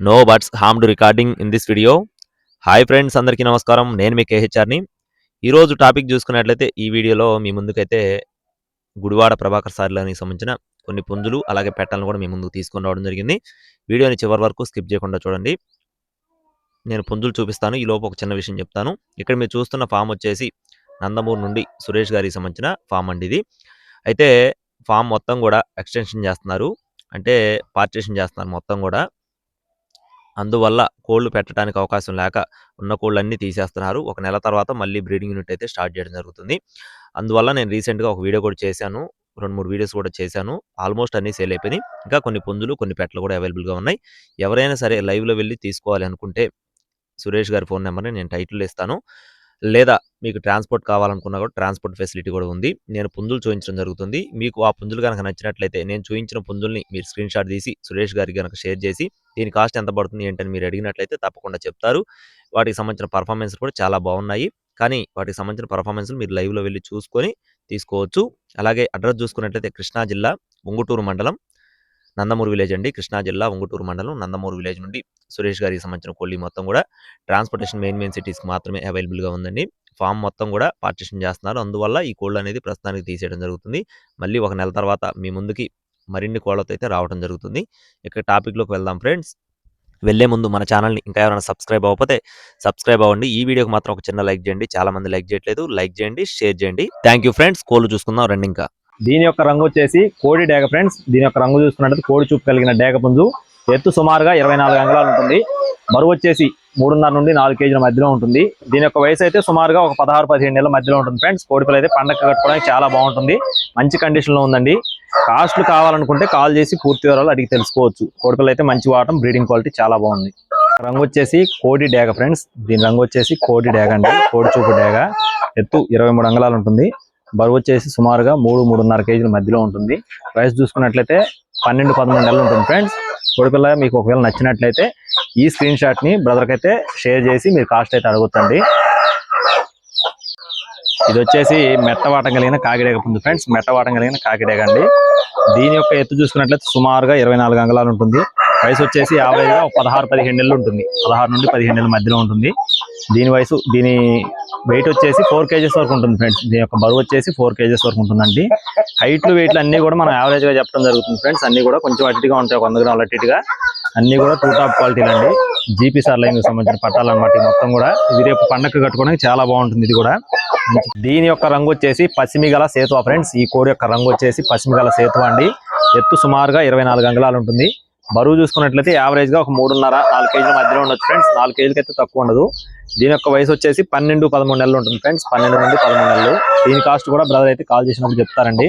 No birds harm to recording in this video hi friends అందరికీ నమస్కారం. నేను మీ కేహెచ్ఆర్ని ఈరోజు టాపిక్ చూసుకున్నట్లయితే ఈ వీడియోలో మీ ముందుకైతే గుడివాడ ప్రభాకర్ సార్లకి సంబంధించిన కొన్ని పుంజులు అలాగే పెట్టాలను కూడా మీ ముందుకు తీసుకొని రావడం జరిగింది. వీడియోని చివరి వరకు స్కిప్ చేయకుండా చూడండి. నేను పుంజులు చూపిస్తాను. ఈ లోపు ఒక చిన్న విషయం చెప్తాను. ఇక్కడ మీరు చూస్తున్న ఫామ్ వచ్చేసి నందమూరు నుండి సురేష్ గారికి సంబంధించిన ఫామ్ అండి ఇది. అయితే ఫామ్ మొత్తం కూడా ఎక్స్టెన్షన్ చేస్తున్నారు. అంటే పార్టీషన్ చేస్తున్నారు మొత్తం కూడా. అందువల్ల కోళ్ళు పెట్టడానికి అవకాశం లేక ఉన్న కోళ్ళన్నీ తీసేస్తున్నారు. ఒక నెల తర్వాత మళ్ళీ బ్రీడింగ్ యూనిట్ అయితే స్టార్ట్ చేయడం జరుగుతుంది. అందువల్ల నేను రీసెంట్గా ఒక వీడియో కూడా చేశాను. రెండు మూడు వీడియోస్ కూడా చేశాను. ఆల్మోస్ట్ అన్ని సేల్ అయిపోయినాయి. ఇంకా కొన్ని పుంజులు కొన్ని పెట్టలు కూడా అవైలబుల్గా ఉన్నాయి. ఎవరైనా సరే లైవ్లో వెళ్ళి తీసుకోవాలి అనుకుంటే సురేష్ గారి ఫోన్ నెంబర్ని నేను టైటిల్ ఇస్తాను. లేదా మీకు ట్రాన్స్పోర్ట్ కావాలనుకున్నా కూడా ట్రాన్స్పోర్ట్ ఫెసిలిటీ కూడా ఉంది. నేను పుంజులు చూపించడం జరుగుతుంది. మీకు ఆ పుంజులు కనుక నచ్చినట్లయితే నేను చూపించిన పుంజుల్ని మీరు స్క్రీన్ షాట్ తీసి సురేష్ గారికి కనుక షేర్ చేసి దీని కాస్ట్ ఎంత పడుతుంది ఏంటని మీరు అడిగినట్లయితే తప్పకుండా చెప్తారు. వాటికి సంబంధించిన పర్ఫార్మెన్స్ కూడా చాలా బాగున్నాయి. కానీ వాటికి సంబంధించిన పర్ఫార్మెన్స్ మీరు లైవ్లో వెళ్ళి చూసుకొని తీసుకోవచ్చు. అలాగే అడ్రస్ చూసుకున్నట్లయితే కృష్ణా జిల్లా ఉంగుటూరు మండలం నందమూరు విలేజ్ అండి. కృష్ణా జిల్లా ఉంగుటూరు మండలం నందమూరు విలేజ్ నుండి సురేష్ గారికి సంబంధించిన కోళ్ళి మొత్తం కూడా ట్రాన్స్పోర్టేషన్ మెయిన్ మెయిన్ సిటీస్కి మాత్రమే అవైలబుల్గా ఉందండి. ఫామ్ మొత్తం కూడా పార్టిషన్ చేస్తున్నారు. అందువల్ల ఈ కోళ్ళు అనేది ప్రస్తుతానికి తీసేయడం జరుగుతుంది. మళ్ళీ ఒక నెల తర్వాత మీ ముందుకి మరిన్ని కోళ్ళతో అయితే రావడం జరుగుతుంది. ఇక టాపిక్లోకి వెళ్దాం ఫ్రెండ్స్. వెళ్ళే ముందు మన ఛానల్ని ఇంకా ఎవరైనా సబ్స్క్రైబ్ అవ్వకపోతే సబ్స్క్రైబ్ అవ్వండి. ఈ వీడియోకి మాత్రం ఒక చిన్న లైక్ చేయండి. చాలా మంది లైక్ చేయట్లేదు. లైక్ చేయండి షేర్ చేయండి. Thank you friends. కోళ్ళు చూసుకుందాం. రండి ఇంకా. దీని యొక్క రంగు వచ్చేసి కోడి డేగ ఫ్రెండ్స్. దీని యొక్క రంగు చూసుకున్నట్టు కోడి చూపు కలిగిన డేగ పుంజు. ఎత్తు సుమారుగా ఇరవై నాలుగు అంగుళాలు ఉంటుంది. బరువు వచ్చేసి మూడున్నర నుండి నాలుగు కేజీల మధ్యలో ఉంటుంది. దీని యొక్క వయసు అయితే సుమారుగా ఒక పదహారు పదిహేను నెలల మధ్యలో ఉంటుంది ఫ్రెండ్స్. కోడిపిల్ల అయితే పండగ కట్టుకోవడానికి చాలా బాగుంటుంది. మంచి కండిషన్లో ఉందండి. కాస్ట్లు కావాలనుకుంటే కాల్ చేసి పూర్తి వివరాలు అడిగి తెలుసుకోవచ్చు. కోడిపిల్ల అయితే మంచి వాటం బ్రీడింగ్ క్వాలిటీ చాలా బాగుంది. రంగు వచ్చేసి కోడి డేగ ఫ్రెండ్స్. దీని రంగు వచ్చేసి కోడి డేగ అండి. కోడి చూపు డేగ. ఎత్తు ఇరవై మూడు అంగళాలు ఉంటుంది. బరువు వచ్చేసి సుమారుగా మూడు మూడున్నర కేజీల మధ్యలో ఉంటుంది. ప్రైస్ చూసుకున్నట్లయితే పన్నెండు పదమూడు నెలలు ఉంటుంది ఫ్రెండ్స్. కోడిపిల్ల మీకు ఒకవేళ నచ్చినట్లయితే ఈ స్క్రీన్ షాట్ని బ్రదర్కి అయితే షేర్ చేసి మీరు కాస్ట్ అయితే అడుగుతండి ఇది వచ్చేసి మెట్టవాటం కలిగిన కాకిడేగ పుంజు ఫ్రెండ్స్. మెట్టవాటం కలిగిన కాకిడేగ అండి. దీని యొక్క ఎత్తు చూసుకున్నట్లయితే సుమారుగా ఇరవై నాలుగు అంగళాలు ఉంటుంది. వయసు వచ్చేసి యావరేజ్ ఒక పదహారు పదిహేను నెలలు ఉంటుంది. పదహారు నుండి పదిహేను నెలల మధ్యలో ఉంటుంది. దీని వయసు దీని వెయిట్ వచ్చేసి ఫోర్ కేజెస్ వరకు ఉంటుంది ఫ్రెండ్స్ దీని యొక్క బరువు వచ్చేసి ఫోర్ కేజెస్ వరకు ఉంటుందండి. హైట్లు వెయిట్లు అన్ని కూడా మనం యావరేజ్గా చెప్పడం జరుగుతుంది ఫ్రెండ్స్ అన్ని కూడా కొంచెం అటుగా ఉంటాయి వంద గ్రాములు అటుగా అన్ని కూడా టూ టాప్ క్వాలిటీలు అండి. జీపీ సార్ లైన్ సంబంధించిన పట్టాలు అనమాట మొత్తం కూడా ఇది రేపు పండగ కట్టుకోవడానికి చాలా బాగుంటుంది ఇది కూడా. దీని యొక్క రంగు వచ్చేసి పసిమిగల సేతువ ఫ్రెండ్స్ ఈ కోడి యొక్క రంగు వచ్చేసి పసిమిగల సేతువ అండి. ఎత్తు సుమారుగా ఇరవై నాలుగు అంగుళాలు ఉంటుంది. బరువు చూసుకున్నట్లయితే యావరేజ్గా ఒక మూడున్నర నాలుగు కేజీల మధ్యలో ఉండొచ్చు ఫ్రెండ్స్ నాలుగు కేజీలకి అయితే తక్కువ ఉండదు. దీని యొక్క వయసు వచ్చేసి పన్నెండు పదమూడు నెలలు ఉంటుంది ఫ్రెండ్స్ పన్నెండు నుండి పదమూడు నెలలు. దీని కాస్ట్ కూడా బ్రదర్ అయితే కాల్ చేసినప్పుడు చెప్తారండి.